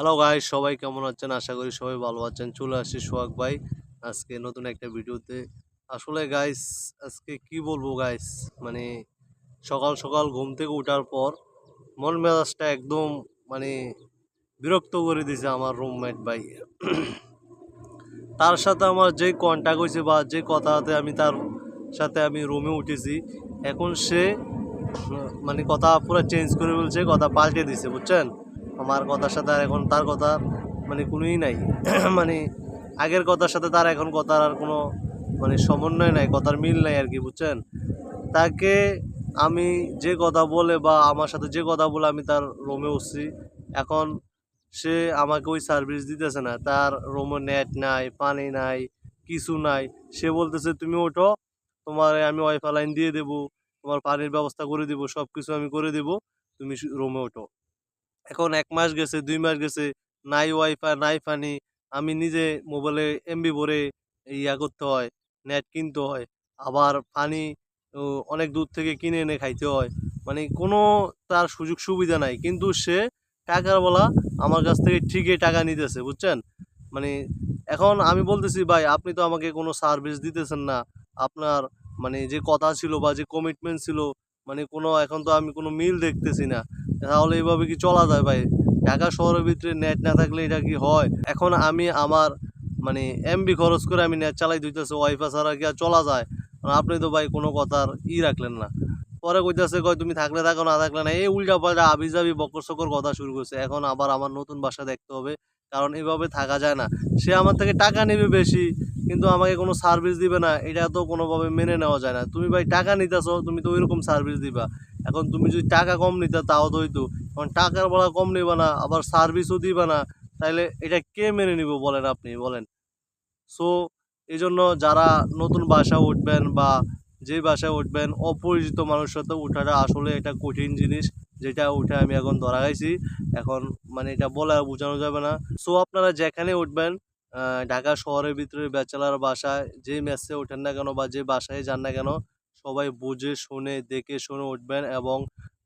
Hello guys সবাই কেমন আছেন? আশা করি সবাই ভালো আছেন। চলে আসছি সোহাগ ভাই। আজকে নতুন একটা ভিডিওতে। আসলে গাইস আজকে কি বলব গাইস মানে সকাল সকাল ঘুম থেকে ওঠার পর মন মেজাজটা একদম মানে বিরক্ত করে দিছে আমার রুমমেট ভাই। তার সাথে আমার যে কন্ট্যাক্ট হয়েছে বা যে কথাতে আমি তার সাথে আমি রুমে উঠেছি, এখন সে মানে কথা পুরো চেঞ্জ করে বলছে, কথা পাল্টে দিছে, বুঝছেন? আমার কথার সাথে আর এখন তার কথা মানে কোনোই নাই। মানে আগের কথার সাথে তার এখন কথার আর কোনো মানে সমন্বয় নাই, কথার মিল নাই আর কি, বুঝছেন? তাকে আমি যে কথা বলে বা আমার সাথে যে কথা বলে আমি তার রোমে উঠছি। এখন সে আমাকে ওই সার্ভিস দিতেছে না, তার রোমে নেট নাই, পানি নাই, কিছু নাই। সে বলতেছে, তুমি ওঠো, তোমার আমি ওয়াইফাই লাইন দিয়ে দেবো, তোমার পানির ব্যবস্থা করে দিব সব কিছু আমি করে দিব, তুমি রোমে ওঠো। এখন এক মাস গেছে, দুই মাস গেছে, নাই ওয়াইফাই নাই পানি। আমি নিজে মোবাইলে এমবি ভরে ইয়া করতে হয় নেট কিনতে হয়। আবার পানি অনেক দূর থেকে কিনে এনে খাইতে হয়। মানে কোনো তার সুযোগ সুবিধা নাই। কিন্তু সে টাকার বলা আমার কাছ থেকে ঠিকই টাকা নিতেছে, বুঝছেন? মানে এখন আমি বলতেছি, ভাই, আপনি তো আমাকে কোনো সার্ভিস দিতেছেন না। আপনার মানে যে কথা ছিল বা যে কমিটমেন্ট ছিল মানে কোনো, এখন তো আমি কোনো মিল দেখতেছি না। তাহলে এইভাবে কি চলা যায় ভাই? ঢাকা শহরের ভিতরে নেট না থাকলে এটা কি হয়? এখন আমি আমার মানে এমবি খরচ করে আমি নেট চালাই দিতেছি ওয়াইফাই ছাড়া কি আর চলা যায়? আপনি তো ভাই কোনো কথার ই রাখলেন না। পরে কইতেছে, কয় তুমি থাকলে থাকো, না থাকলে না, এই উল্টা পাল্টা আবি যাবি বকর সকর কথা শুরু করছে। এখন আবার আমার নতুন বাসা দেখতে হবে, কারণ এভাবে থাকা যায় না। সে আমার থেকে টাকা নেবে বেশি কিন্তু আমাকে কোনো সার্ভিস দিবে না, এটা তো কোনোভাবে মেনে নেওয়া যায় না। তুমি ভাই টাকা নিতেছো, তুমি তো ওইরকম সার্ভিস দিবা। এখন তুমি যদি টাকা কম নিতে, তাও তো হইতো। এখন টাকার বলা কম নিবা না, আবার সার্ভিসও দিবা না, তাইলে এটা কে মেনে নিব বলেন আপনি, বলেন। সো এই জন্য যারা নতুন বাসা উঠবেন বা যে বাসায় উঠবেন, অপরিচিত মানুষের সাথে উঠাটা আসলে এটা কঠিন জিনিস, যেটা উঠে আমি এখন ধরা গেছি এখন মানে এটা বলে বোঝানো যাবে না। সো আপনারা যেখানে উঠবেন ঢাকা শহরের ভিতরে ব্যাচেলার বাসায় যে ম্যাচে ওঠেন না কেন বা যে বাসায় যান না কেন, সবাই বুঝে, শুনে, দেখে, শুনে উঠবেন এবং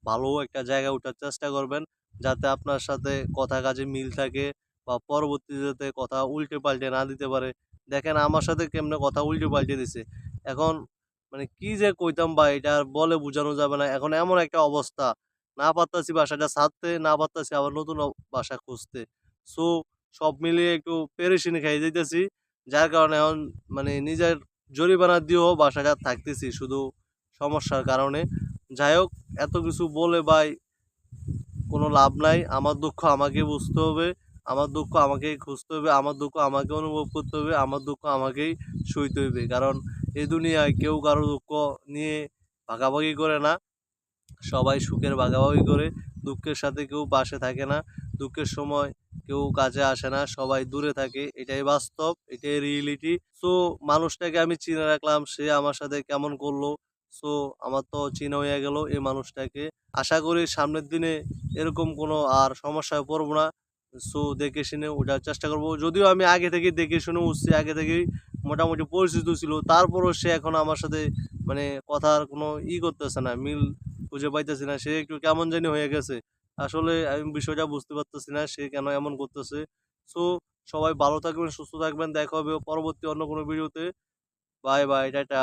ভালো একটা জায়গায় ওঠার চেষ্টা করবেন যাতে আপনার সাথে কথা কাজে মিল থাকে বা পরবর্তীতে কথা উল্টে পাল্টে না দিতে পারে। দেখেন আমার সাথে কেমনে কথা উল্টে পাল্টে দিছে। এখন মানে কি যে কইতাম বা এটা আর বলে বোঝানো যাবে না। এখন এমন একটা অবস্থা, না পারতাছি বাসাটা ছাড়তে, না পারতাছি আবার নতুন বাসা খুঁজতে। সো সব মিলিয়ে একটু পেরেশানি খাই যাইতেছি যার কারণে এখন মানে নিজের জরিমানা দিয়েও বাসাটা থাকতেছি শুধু সমস্যার কারণে। যাই হোক, এত কিছু বলে ভাই কোনো লাভ নাই। আমার দুঃখ আমাকে বুঝতে হবে, আমার দুঃখ আমাকেই খুঁজতে হবে, আমার দুঃখ আমাকে অনুভব করতে হবে, আমার দুঃখ আমাকেই সইতে হবে। কারণ এই দুনিয়ায় কেউ কারও দুঃখ নিয়ে ভাগাভাগি করে না। সবাই সুখের ভাগাভাগি করে। দুঃখের সাথে কেউ পাশে থাকে না, দুঃখের সময় কেউ কাছে আসে না, সবাই দূরে থাকে, এটাই বাস্তব, এটাই রিয়েলিটি সো মানুষটাকে আমি চিনে রাখলাম, সে আমার সাথে কেমন করল সো আমার তো চিনা হয়ে গেল এই মানুষটাকে। আশা করি সামনের দিনে এরকম কোনো আর সমস্যায় পড়ব না সো দেখে শুনে ওঠার চেষ্টা করব। যদিও আমি আগে থেকে দেখে শুনে উঠছি, আগে থেকেই মোটামুটি পরিচিত ছিল, তারপরও সে এখন আমার সাথে মানে কথার কোনো ই করতেছে না, মিল খুঁজে পাইতেছি না, সে একটু কেমন জানি হয়ে গেছে। আসলে আমি বিষয়টা বুঝতে পারতেছি না, সে কেন এমন করতেছে। সো সবাই ভালো থাকবেন, সুস্থ থাকবেন, দেখা হবে পরবর্তী অন্য কোনো ভিডিওতে বাই বাই টাটা।